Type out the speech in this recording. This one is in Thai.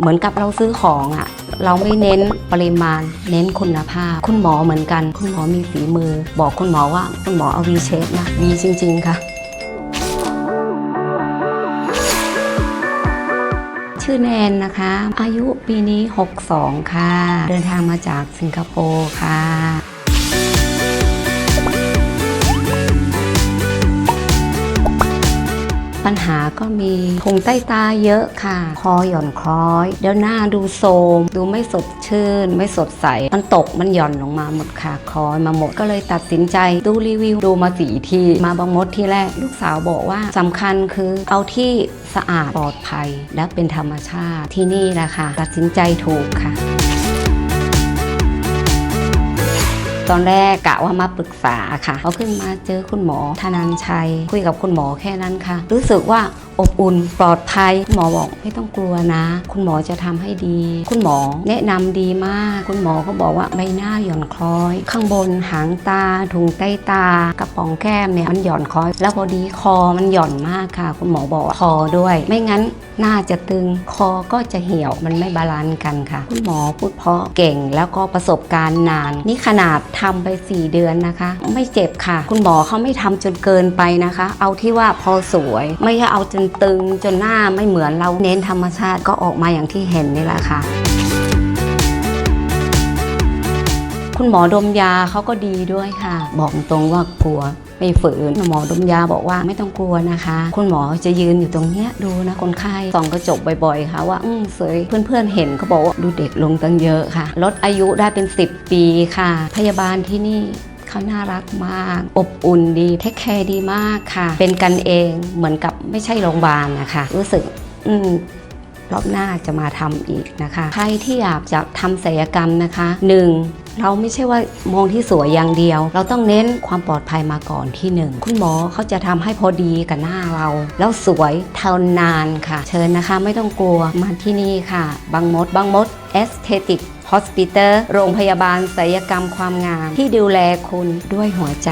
เหมือนกับเราซื้อของอะ่ะ เราไม่เน้นปริมาณ เน้นคุณภาพ คุณหมอเหมือนกัน คุณหมอมีฝีมือ บอกคุณหมอว่าคุณหมอเอาวีเชฟนะวีจริง ๆ ค่ะ ชื่อแนนนะคะ อายุปีนี้ 62 ค่ะ เดินทางมาจากสิงคโปร์ค่ะ ปัญหาก็มีพุงใต้ตาเยอะค่ะ คอหย่อนคล้อย เดี๋ยวหน้าดูโทรมดูไม่สดชื่น ไม่สดใส มันตกมันหย่อนลงมาหมดค่ะคอยมาหมดก็เลยตัดสินใจดูรีวิวดูมาสีทีมาบางมดที่แรกลูกสาวบอกว่าสำคัญคือเอาที่สะอาดปลอดภัยและเป็นธรรมชาติที่นี่แหละค่ะ ตัดสินใจถูกค่ะ ตอนแรกกะว่ามาปรึกษาค่ะเขาขึ้นมาเจอคุณหมอธนันชัย คุยกับคุณหมอแค่นั้นค่ะ รู้สึกว่า อบอุ่นปลอดภัยคุณหมอบอกไม่ต้องกลัวนะ คุณหมอจะทำให้ดี คุณหมอแนะนำดีมาก คุณหมอก็บอกว่าใบหน้าหย่อนคล้อย ข้างบนหางตาถุงใต้ตากระป๋องแก้มเนี่ยมันหย่อนคล้อย แล้วพอดีคอมันหย่อนมากค่ะ คุณหมอบอกคอด้วย ไม่งั้นหน้าจะตึงคอก็จะเหี่ยวมันไม่บาลานซ์กันค่ะ คุณหมอพูดเพราะเก่งแล้วก็ประสบการณ์นาน นี่ขนาดทำไป 4 เดือนนะคะ ไม่เจ็บค่ะ คุณหมอเขาไม่ทำจนเกินไปนะคะ เอาที่ว่าพอสวยไม่ใช่เอาจนตึงจนหน้าไม่เหมือนเราเน้นธรรมชาติก็ออกมาอย่างที่เห็นนี่แหละค่ะ คุณหมอดมยาเขาก็ดีด้วยค่ะ บอกตรงว่ากลัวไม่ฝืนหมอดมยาบอกว่าไม่ต้องกลัวนะคะ คุณหมอจะยืนอยู่ตรงเนี้ยดูนะคนไข้ส่องกระจกบ่อยๆค่ะว่าอืมสวยเพื่อนๆเห็นเขาบอกว่าดูเด็กลงตั้งเยอะค่ะ ลดอายุได้เป็น 10 ปีค่ะ พยาบาลที่นี่ เขาน่ารักมาก อบอุ่นดีเทคแคร์ดีมากค่ะ เป็นกันเองเหมือนกับไม่ใช่โรงพยาบาลนะคะ รู้สึกอืมรอบหน้าจะมาทำอีกนะคะ ใครที่อยากจะทำศัลยกรรมนะคะ 1. เราไม่ใช่ว่ามองที่สวยอย่างเดียว เราต้องเน้นความปลอดภัยมาก่อนที่หนึ่งคุณหมอเขาจะทำให้พอดีกับหน้าเรา แล้วสวยเท่านานค่ะ เชิญนะคะไม่ต้องกลัวมาที่นี่ค่ะ บางมดบางมด Aesthetic Hospital โรงพยาบาลศัลยกรรมความงาม ที่ดูแลคุณด้วยหัวใจ